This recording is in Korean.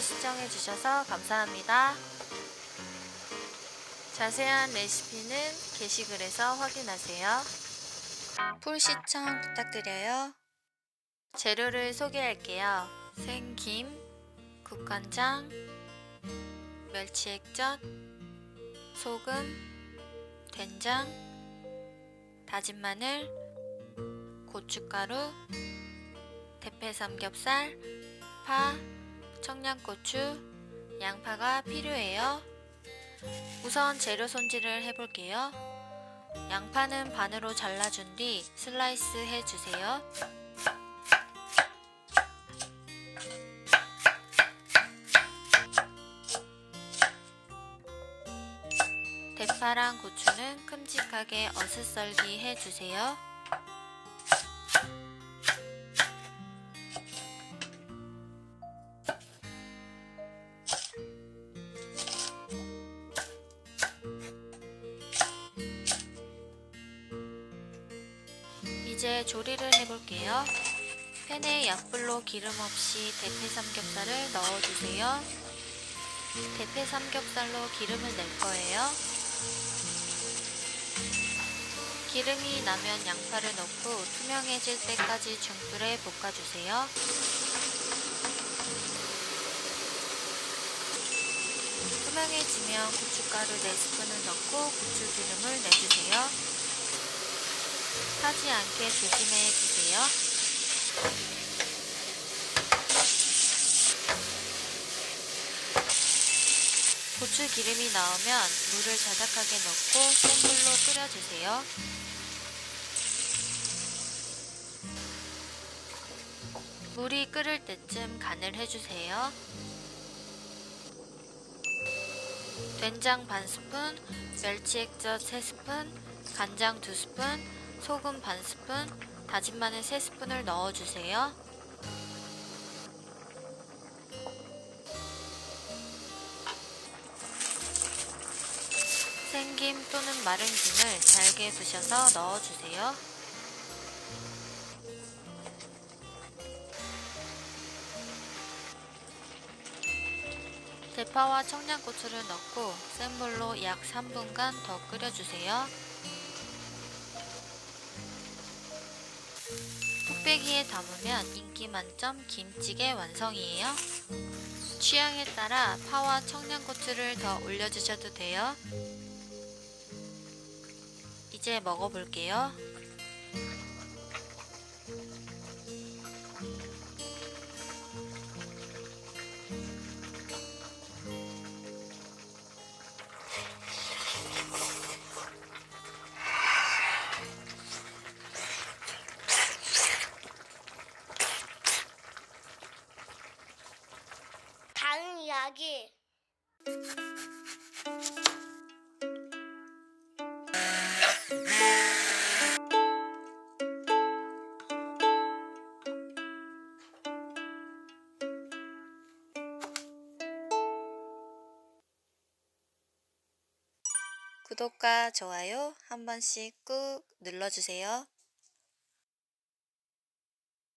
시청해주셔서 감사합니다. 자세한 레시피는 게시글에서 확인하세요. 풀 시청 부탁드려요. 재료를 소개할게요. 생김, 국간장, 멸치액젓, 소금, 된장, 다진 마늘, 고춧가루, 대패 삼겹살, 파, 청양고추, 양파가 필요해요. 우선 재료 손질을 해볼게요. 양파는 반으로 잘라준 뒤 슬라이스 해주세요. 대파랑 고추는 큼직하게 어슷썰기 해주세요. 이제 조리를 해볼게요. 팬에 약불로 기름 없이 대패 삼겹살을 넣어주세요. 대패 삼겹살로 기름을 낼 거예요. 기름이 나면 양파를 넣고 투명해질 때까지 중불에 볶아주세요. 투명해지면 고춧가루 4스푼을 넣고 고추기름을 내주세요. 타지 않게 조심해 주세요. 고추 기름이 나오면 물을 자작하게 넣고 센 불로 끓여주세요. 물이 끓을 때쯤 간을 해주세요. 된장 반 스푼, 멸치 액젓 3스푼, 간장 2스푼, 소금 반 스푼, 다진 마늘 3스푼을 넣어주세요. 생김 또는 마른 김을 잘게 부셔서 넣어주세요. 대파와 청양고추를 넣고 센 불로 약 3분간 더 끓여주세요. 뚝배기에 담으면 인기 만점 김찌개 완성이에요. 취향에 따라 파와 청양고추를 더 올려주셔도 돼요. 이제 먹어볼게요. 이야기. 구독과 좋아요 한 번씩 꾹 눌러주세요.